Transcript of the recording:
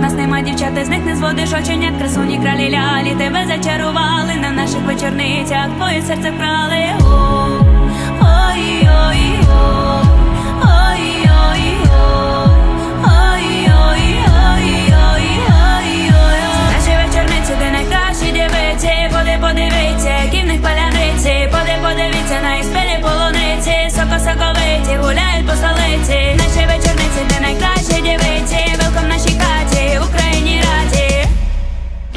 нас нема дівчата, з них не зводиш оченят, красуні кралі лялі, тебе зачарували на наших вечорницях, твоє серце вкрали.